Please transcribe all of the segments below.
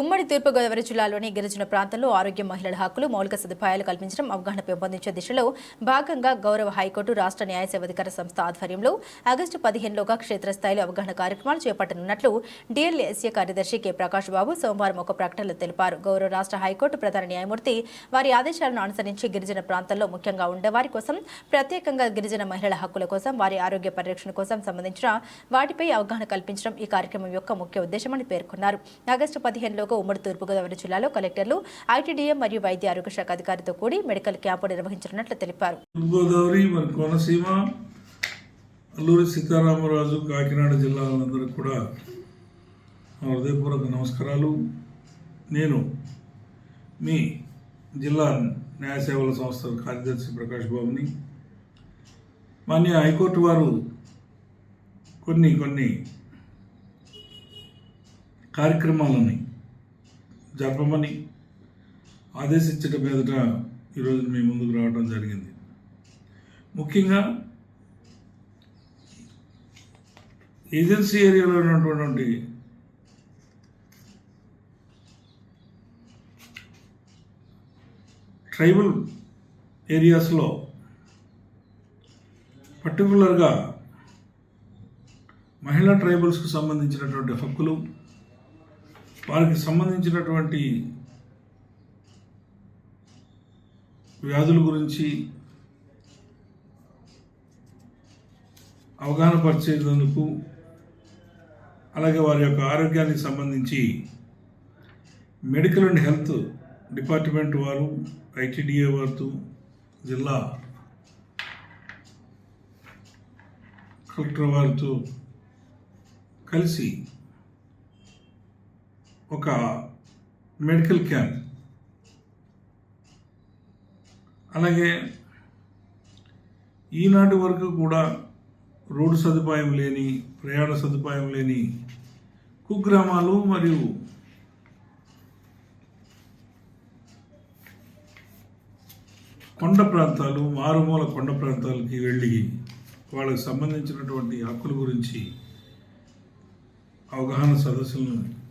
ఉమ్మడి తూర్పుగోదావరి జిల్లాలోని గిరిజన ప్రాంతంలో ఆరోగ్య మహిళల హక్కులు మౌలిక సదుపాయాలు కల్పించడం అవగాహన పెంపొందించే దిశలో భాగంగా గౌరవ హైకోర్టు రాష్ట్ర న్యాయ సేవాధికార సంస్థ ఆధ్వర్యంలో ఆగస్టు పదిహేనులోగా క్షేత్రస్థాయిలో అవగాహన కార్యక్రమాలు చేపట్టనున్నట్లు డిఎల్ఎస్ఏ కార్యదర్శి కె ప్రకాష్ బాబు సోమవారం ఒక ప్రకటనలో తెలిపారు. గౌరవ రాష్ట్ర హైకోర్టు ప్రధాన న్యాయమూర్తి వారి ఆదేశాలను అనుసరించి గిరిజన ప్రాంతాల్లో ముఖ్యంగా ఉండేవారి కోసం ప్రత్యేకంగా గిరిజన మహిళల హక్కుల కోసం వారి ఆరోగ్య పరిరక్షణ కోసం సంబంధించిన వాటిపై అవగాహన కల్పించడం ఈ కార్యక్రమం యొక్క ముఖ్య ఉద్దేశమని పేర్కొన్నారు. ఆగస్టు పదిహేనులో పదిహేనులోగా ఉమ్మడి తూర్పుగోదావరి జిల్లాలో కలెక్టర్లు ఐటీడీఎం మరియు వైద్య ఆరోగ్య శాఖ అధికారితో కూడి మెడికల్ క్యాంపు నిర్వహించనున్నట్లు తెలిపారు. తూర్పుగోదావరి మరి కోనసీమ అల్లూరి సీతారామరాజు కాకినాడ జిల్లాలందరికీ కూడా హృదయపూర్వక నమస్కారాలు. నేను మీ జిల్లా న్యాయ సేవల సంస్థ కార్యదర్శి ప్రకాష్ బాబుని మాన్య హైకోర్టు వారు కొన్ని కొన్ని కార్యక్రమాలని జరపమని ఆదేశించడం మీదట ఈరోజు మీ ముందుకు రావడం జరిగింది. ముఖ్యంగా ఏజెన్సీ ఏరియాలో ఉన్నటువంటి ట్రైబల్ ఏరియాస్లో పర్టికులర్గా మహిళా ట్రైబల్స్కు సంబంధించినటువంటి హక్కులు వారికి సంబంధించినటువంటి వ్యాధుల గురించి అవగాహన పరిచేందుకు అలాగే వారి యొక్క ఆరోగ్యానికి సంబంధించి మెడికల్ అండ్ హెల్త్ డిపార్ట్మెంట్ వారు ఐటీడీఏ వారితో జిల్లా కలెక్టర్ వారితో కలిసి ఒక మెడికల్ క్యాంప్. అలాగే ఈనాటి వరకు కూడా రోడ్డు సదుపాయం లేని ప్రయాణ సదుపాయం లేని కుగ్రామాలు మరియు కొండ ప్రాంతాలు మారుమూల కొండ ప్రాంతాలకి వెళ్ళి వాళ్ళకి సంబంధించినటువంటి హక్కుల గురించి అవగాహన సదస్సులను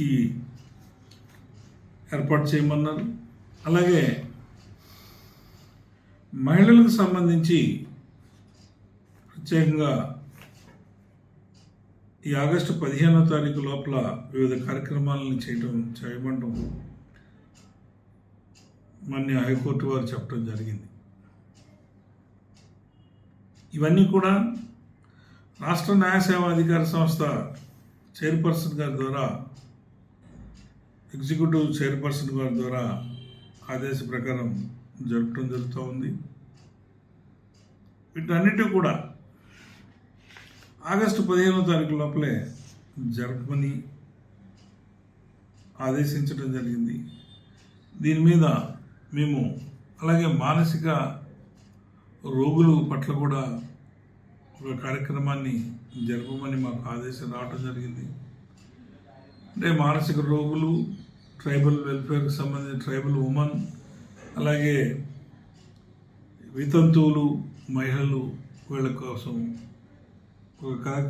ఈ ఏర్పాటు చేయమన్నారు. అలాగే మహిళలకు సంబంధించి ప్రత్యేకంగా ఈ ఆగస్టు పదిహేనో తారీఖు లోపల వివిధ కార్యక్రమాలను చేయటం చేయమంటం మొన్న హైకోర్టు వారు చెప్పడం జరిగింది. ఇవన్నీ కూడా రాష్ట్ర న్యాయ సేవా అధికార సంస్థ చైర్పర్సన్ గారి ద్వారా ఎగ్జిక్యూటివ్ చైర్పర్సన్ గారి ద్వారా ఆదేశ ప్రకారం జరపడం జరుగుతూ ఉంది. వీటన్నిటి కూడా ఆగస్టు పదిహేనో తారీఖు లోపలే జరపమని ఆదేశించడం జరిగింది. దీని మీద మేము అలాగే మానసిక రోగులు పట్ల కూడా ఒక కార్యక్రమాన్ని జరపమని మాకు ఆదేశం రావడం జరిగింది. అంటే మానసిక రోగులు ట్రైబల్ వెల్ఫేర్కి సంబంధించిన ట్రైబల్ ఉమెన్ అలాగే వితంతువులు మహిళలు వీళ్ళ కోసం ఒక